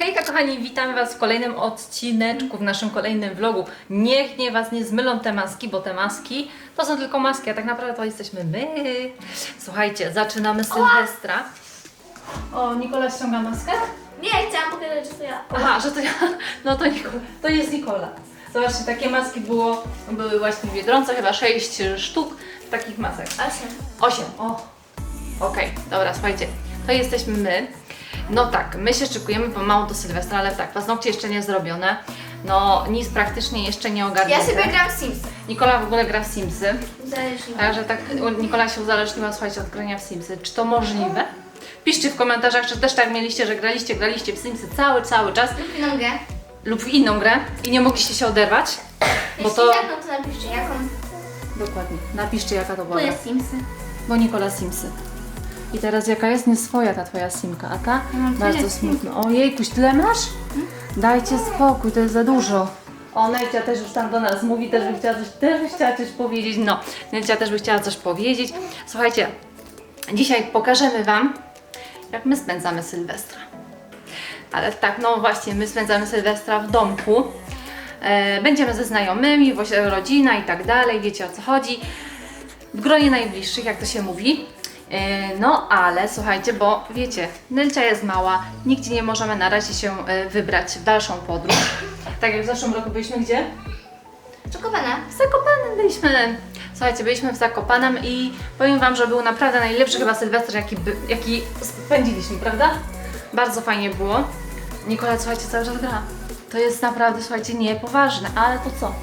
Hejka kochani, witamy Was w kolejnym odcineczku, w naszym kolejnym vlogu. Niech nie Was nie zmylą te maski, bo te maski to są tylko maski, a tak naprawdę to jesteśmy my. Słuchajcie, zaczynamy Sylwestra. O, Nikola ściąga maskę? Nie, chciałam pokazać, że to ja. Aha, że to ja, no to Nikola, to jest Nikola. Zobaczcie, takie maski było, były właśnie w Biedronce, chyba 6 sztuk takich masek. Osiem. 8. O. Okej, dobra, słuchajcie. To jesteśmy my. No tak, my się szykujemy pomału do Sylwestra, ale tak, paznokcie jeszcze nie zrobione. No, nic praktycznie jeszcze nie ogarnięte. Ja sobie gram w Sims. Nikola w ogóle gra w Simsy. Zależnie. Także tak, Nikola się uzależniła, słuchajcie, od grania w Simsy. Czy to możliwe? Piszcie w komentarzach, czy też tak mieliście, że graliście, graliście w Simsy cały, cały czas Inną grę. lub w inną grę i nie mogliście się oderwać. Bo Jeśli to... tak, no to napiszcie jaką. Dokładnie. Napiszcie, jaka to była. gra. jest Simsy. Bo Nikola Simsy. I teraz jaka jest nieswoja ta twoja simka, a ta? Mam Bardzo tyle smutno. Ojejkuś, tyle masz? Dajcie spokój, to jest za dużo. O, Nelcia też już tam do nas mówi, też by chciała coś, też by chciała coś powiedzieć. No, Nelcia też by chciała coś powiedzieć. Słuchajcie, dzisiaj pokażemy Wam, jak my spędzamy Sylwestra. Ale tak, no właśnie, my spędzamy Sylwestra w domku. E, będziemy ze znajomymi, właśnie rodzina i tak dalej, wiecie o co chodzi w gronie najbliższych, jak to się mówi. E, No ale słuchajcie, bo wiecie, Nelcia jest mała, nigdzie nie możemy na razie się e, wybrać w dalszą podróż. Tak jak w zeszłym roku byliśmy gdzie? Czekowana. W Zakopanem byliśmy. Słuchajcie, byliśmy w Zakopanem i powiem Wam, że był naprawdę najlepszy chyba Sylwester, jaki, by, jaki spędziliśmy, prawda? Bardzo fajnie było. Nikola, słuchajcie, cały czas gra. To jest naprawdę, słuchajcie, niepoważne, ale to co?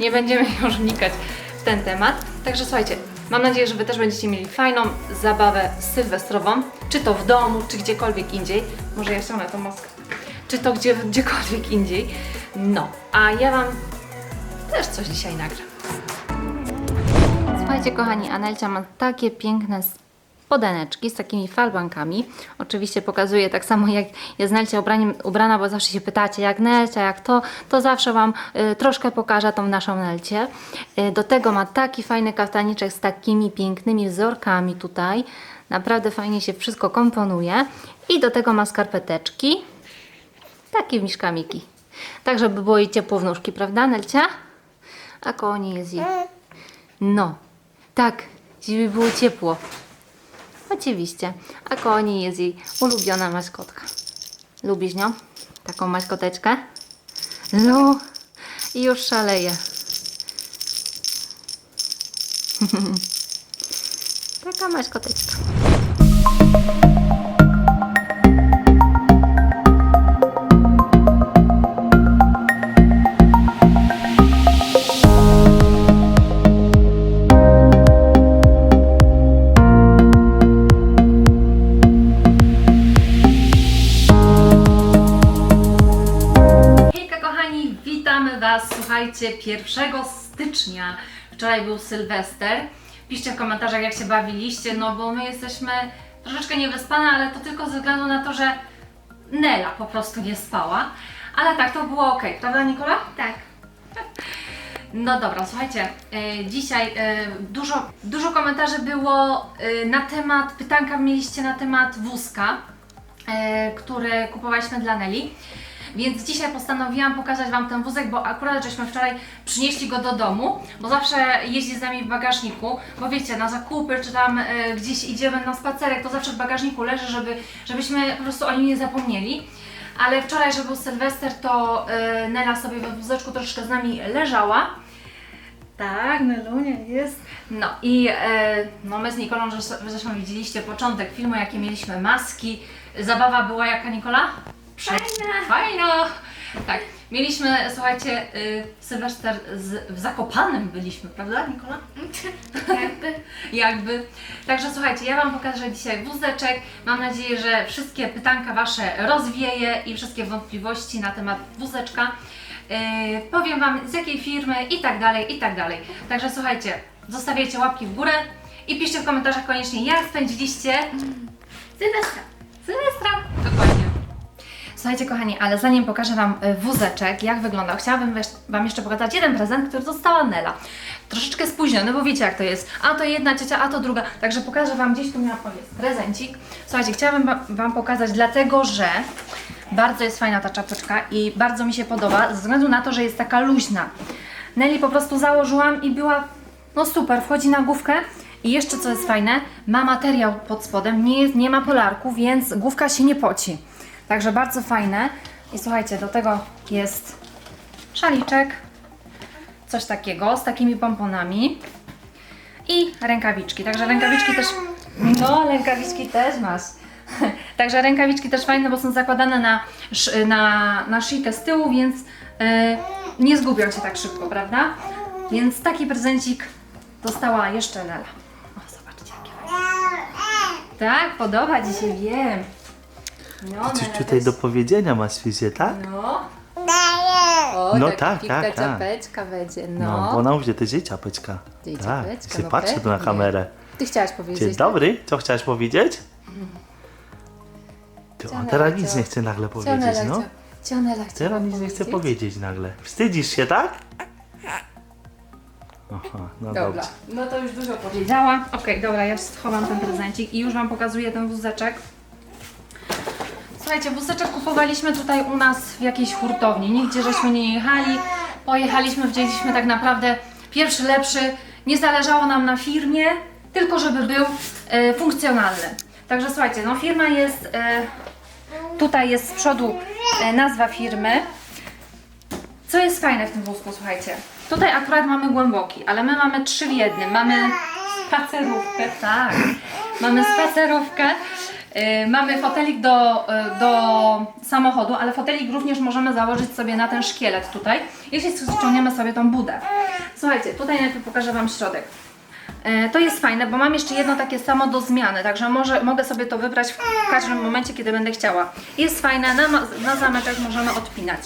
Nie będziemy już wnikać w ten temat. Także słuchajcie, mam nadzieję, że Wy też będziecie mieli fajną zabawę sylwestrową, czy to w domu, czy gdziekolwiek indziej. Może ja ściągnę tą maskę. Czy to gdzie, gdziekolwiek indziej. No, a ja Wam też coś dzisiaj nagram. Słuchajcie kochani, Anelcia ma takie piękne spodeneczki z takimi falbankami. Oczywiście pokazuję tak samo jak jest Nelcia ubraniem, ubrana, bo zawsze się pytacie jak Nelcia, jak to, to zawsze Wam y, troszkę pokażę tą naszą Nelcię. Y, do tego ma taki fajny kaftaniczek z takimi pięknymi wzorkami tutaj. Naprawdę fajnie się wszystko komponuje. I do tego ma skarpeteczki. Takie miszkamiki. Tak, żeby było jej ciepło w nóżki, prawda Nelcia? A koło niej jest jej. No, tak, żeby było ciepło. Oczywiście. A koło niej jest jej ulubiona maskotka. Lubisz nią? Taką maskoteczkę? No, i już szaleje. Taka maskoteczka. Słuchajcie, 1 stycznia. Wczoraj był Sylwester. Piszcie w komentarzach, jak się bawiliście, no bo my jesteśmy troszeczkę niewyspane, ale to tylko ze względu na to, że Nela po prostu nie spała. Ale tak, to było ok, prawda Nikola? Tak. No dobra, słuchajcie, e, dzisiaj e, dużo, dużo komentarzy było e, na temat, pytanka mieliście na temat wózka, który kupowaliśmy dla Neli. Więc dzisiaj postanowiłam pokazać Wam ten wózek, bo akurat żeśmy wczoraj przynieśli go do domu, bo zawsze jeździ z nami w bagażniku, bo wiecie, na zakupy czy tam e, gdzieś idziemy na spacerek, to zawsze w bagażniku leży, żeby, żebyśmy po prostu o nim nie zapomnieli. Ale wczoraj, że był Sylwester, to e, Nela sobie we wózeczku troszeczkę z nami leżała. Tak, Nelunia jest. No i e, no my z Nikolą, że zresztą widzieliście początek filmu, jakie mieliśmy maski. Zabawa była jaka, Nikola? Fajna. Fajna! Tak, mieliśmy, słuchajcie, y, Sylwester z, w Zakopanem byliśmy, prawda Nikola? Jakby. Jakby. Także słuchajcie, ja Wam pokażę dzisiaj wózeczek. Mam nadzieję, że wszystkie pytanka Wasze rozwieje i wszystkie wątpliwości na temat wózeczka. Yy, powiem Wam z jakiej firmy i tak dalej, i tak dalej. Także słuchajcie, zostawiajcie łapki w górę i piszcie w komentarzach koniecznie, jak spędziliście Sylwestra. Sylwestra. Dokładnie. Słuchajcie kochani, ale zanim pokażę Wam y, wózeczek, jak wyglądał, chciałabym Wam jeszcze pokazać jeden prezent, który dostała Nela. Troszeczkę spóźniony, bo wiecie jak to jest. A to jedna ciocia, a to druga. Także pokażę Wam gdzieś tu miałam, jest, prezencik. Słuchajcie, chciałabym wa- Wam pokazać, dlatego że Bardzo jest fajna ta czapeczka i bardzo mi się podoba, ze względu na to, że jest taka luźna. Nelly po prostu założyłam i była no super, wchodzi na główkę i jeszcze co jest fajne, ma materiał pod spodem, nie, jest, nie ma polarku, więc główka się nie poci. Także bardzo fajne. I słuchajcie, do tego jest szaliczek, coś takiego, z takimi pomponami i rękawiczki. Także rękawiczki też. No, rękawiczki też masz. Także rękawiczki też fajne, bo są zakładane na, na, na szyjkę z tyłu, więc e, nie zgubią cię tak szybko, prawda? Więc taki prezencik dostała jeszcze Nela. O, zobaczcie, jakie fajne. Tak, podoba Ci się, wiem. No, Coś Nela tutaj też- do powiedzenia masz, Fizie, tak? No. O, No tak, piękna tak, tak. czapeczka będzie, no. No, bo ona mówi, że ty dzień ciapeczka. Dzień Tak, ciapeczka, się no patrzy tu na pewnie. kamerę. Ty chciałaś powiedzieć, Dzień tak? dobry, co chciałaś powiedzieć? Ty, a Cionela teraz nic chciała- nie chce nagle powiedzieć, no. chciała Teraz nic nie chce powiedzieć. powiedzieć nagle. Wstydzisz się, tak? Aha, no Dobra, dobrze. no to już dużo powiedziała. Okej, dobra, ja schowam ten prezencik i już Wam pokazuję ten wózeczek. Słuchajcie, wózeczek kupowaliśmy tutaj u nas w jakiejś hurtowni. Nigdzie żeśmy nie jechali. Pojechaliśmy, wzięliśmy tak naprawdę pierwszy, lepszy. Nie zależało nam na firmie, tylko żeby był e, funkcjonalny. Także słuchajcie, no firma jest, e, tutaj jest z przodu e, nazwa firmy. Co jest fajne w tym wózku, słuchajcie? Tutaj akurat mamy głęboki, ale my mamy trzy w jednym. Mamy spacerówkę, tak. Mamy spacerówkę. Yy, mamy fotelik do, yy, do samochodu, ale fotelik również możemy założyć sobie na ten szkielet tutaj, jeśli ściągniemy sobie tą budę. Słuchajcie, tutaj najpierw pokażę Wam środek. E, To jest fajne, bo mam jeszcze jedno takie samo do zmiany, także może, mogę sobie to wybrać w każdym momencie, kiedy będę chciała. Jest fajne, na, na zameczek możemy odpinać.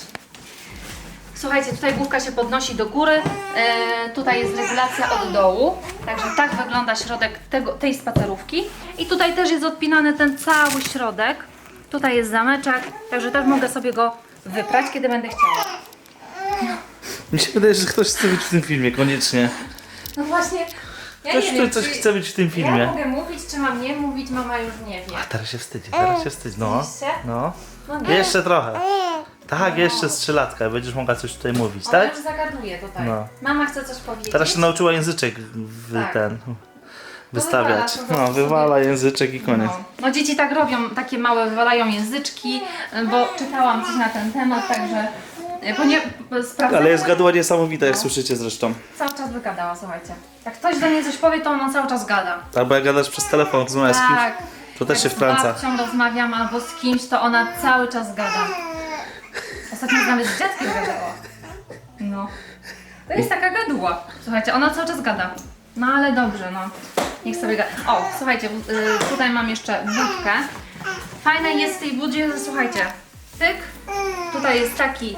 Słuchajcie, tutaj główka się podnosi do góry, e, tutaj jest regulacja od dołu, także tak wygląda środek tego, tej spacerówki. I tutaj też jest odpinany ten cały środek, tutaj jest zameczek, także też mogę sobie go wyprać, kiedy będę chciała. Mi się wydaje, że ktoś chce być w tym filmie, koniecznie. No właśnie, ja Ktoś nie tu wiem, coś czy chce być w tym ja filmie. mogę mówić, czy mam nie mówić, mama już nie wie. A teraz się wstydzi, teraz się wstydzi. No, no. No nie, Jeszcze trochę. Tak, jeszcze z trzylatka. Będziesz mogła coś tutaj mówić, ona tak? już zagaduje tutaj. No. Mama chce coś powiedzieć. Teraz się nauczyła języczek w Tak. ten wystawiać. wywala po No, prostu wywala języczek i koniec. No. no dzieci tak robią, takie małe wywalają języczki, bo czytałam coś na ten temat, także e, ponie, sprawdzałam, Ale jest gaduła niesamowita, jak słyszycie zresztą. cały czas wygadała, słuchajcie. Jak ktoś do niej coś powie, to ona cały czas gada. Albo jak gadasz przez telefon, rozmawiasz z kimś, Tak. to też Jak się z wtrąca. babcią rozmawiam albo z kimś, to ona cały czas gada. Ostatnio nawet z dzieckiem gadała. No. To jest taka gaduła. Słuchajcie, ona cały czas gada. No ale dobrze, no. Niech sobie gada. O, słuchajcie, y, tutaj mam jeszcze budkę. Fajne jest w tej budzie, że słuchajcie, tyk, tutaj jest taki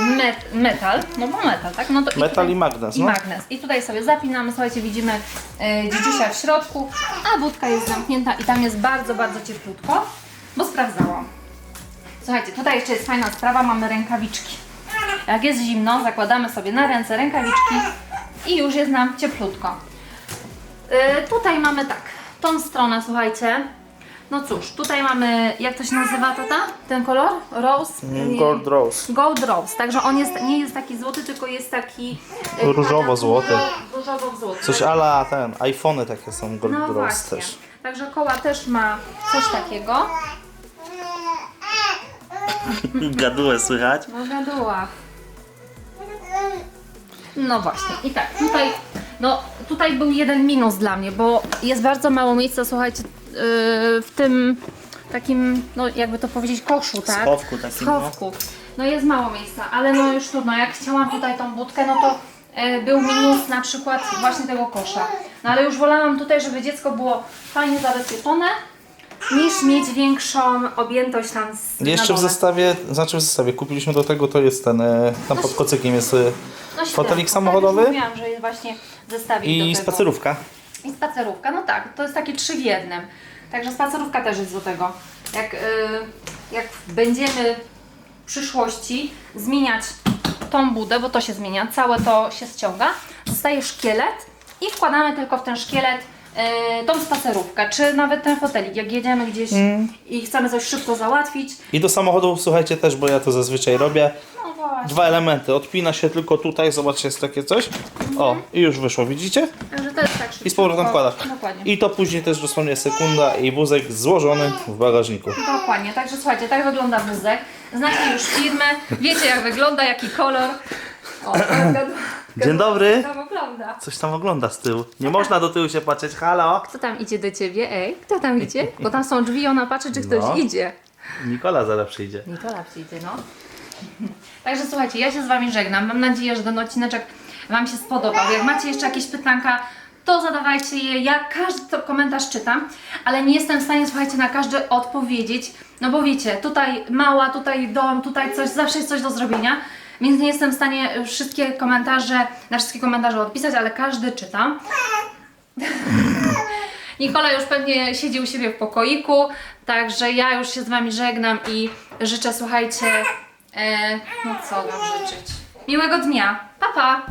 met, metal, no bo metal, tak? No to Metal tutaj- i magnes, I no. magnes. I tutaj sobie zapinamy, słuchajcie, widzimy dziedziusia w środku, a budka jest zamknięta i tam jest bardzo, bardzo cieplutko, bo sprawdzałam. Słuchajcie, tutaj jeszcze jest fajna sprawa, mamy rękawiczki. Jak jest zimno, zakładamy sobie na ręce rękawiczki i już jest nam cieplutko. E, tutaj mamy tak, tą stronę, słuchajcie. No cóż, tutaj mamy, jak to się nazywa tata? Ten kolor? Rose? Nie. Gold Rose. Gold Rose, także on jest, nie jest taki złoty, tylko jest taki e, Różowo-złoty. Różowo-złoty. Coś ala ten, iPhony takie są Gold No Rose właśnie. też. Także koła też ma coś takiego. Gadułę słychać. No wiadomo. No właśnie, i tak, tutaj, no tutaj był jeden minus dla mnie, bo jest bardzo mało miejsca, słuchajcie, yy, w tym takim, no jakby to powiedzieć, koszu, tak? Schowku takim, no. Schowku. No jest mało miejsca, ale no już trudno, jak chciałam tutaj tą budkę, no to e, był minus na przykład właśnie tego kosza. No ale już wolałam tutaj, żeby dziecko było fajnie zabezpieczone, niż mieć większą objętość tam z Jeszcze w dole. zestawie, znaczy w zestawie, kupiliśmy do tego, to jest ten, e, tam pod kocykiem jest e, No fotelik samochodowy Tak, już mówiłam, że jest właśnie zestawik i do tego. spacerówka. I spacerówka, no tak, to jest takie trzy w jednym. Także spacerówka też jest do tego. Jak, y, jak będziemy w przyszłości zmieniać tą budę, bo to się zmienia, całe to się ściąga, zostaje szkielet i wkładamy tylko w ten szkielet e, tą spacerówkę, czy nawet ten fotelik, jak jedziemy gdzieś Mm. i chcemy coś szybko załatwić. I do samochodu, słuchajcie, też, bo ja to zazwyczaj robię. No właśnie. Dwa elementy. Odpina się tylko tutaj, zobaczcie, jest takie coś. O, i już wyszło, widzicie? Także to jest tak szybko. I z powrotem wkładasz. Dokładnie. I to później też dosłownie sekunda i wózek złożony w bagażniku. Dokładnie, także słuchajcie, tak wygląda wózek. Znacie już firmę, wiecie jak wygląda, jaki kolor. O, tak wygląda- Dzień dobry. To wygląda. Coś tam ogląda z tyłu. Nie można do tyłu się patrzeć. Halo? Kto tam idzie do ciebie? Ej, kto tam idzie? Bo tam są drzwi, ona patrzy, czy ktoś No. idzie. Nikola zaraz przyjdzie. Nikola przyjdzie, no. Także słuchajcie, ja się z Wami żegnam. Mam nadzieję, że ten odcineczek Wam się spodobał. Jak macie jeszcze jakieś pytanka, to zadawajcie je. Ja każdy to komentarz czytam, ale nie jestem w stanie, słuchajcie, na każdy odpowiedzieć. No bo wiecie, tutaj mała, tutaj dom, tutaj coś, zawsze jest coś do zrobienia. Więc nie jestem w stanie wszystkie komentarze, na wszystkie komentarze odpisać, ale każdy czytam. Nikola już pewnie siedzi u siebie w pokoiku, także ja już się z Wami żegnam i życzę, słuchajcie, e, no co Wam życzyć? Miłego dnia. Pa, pa!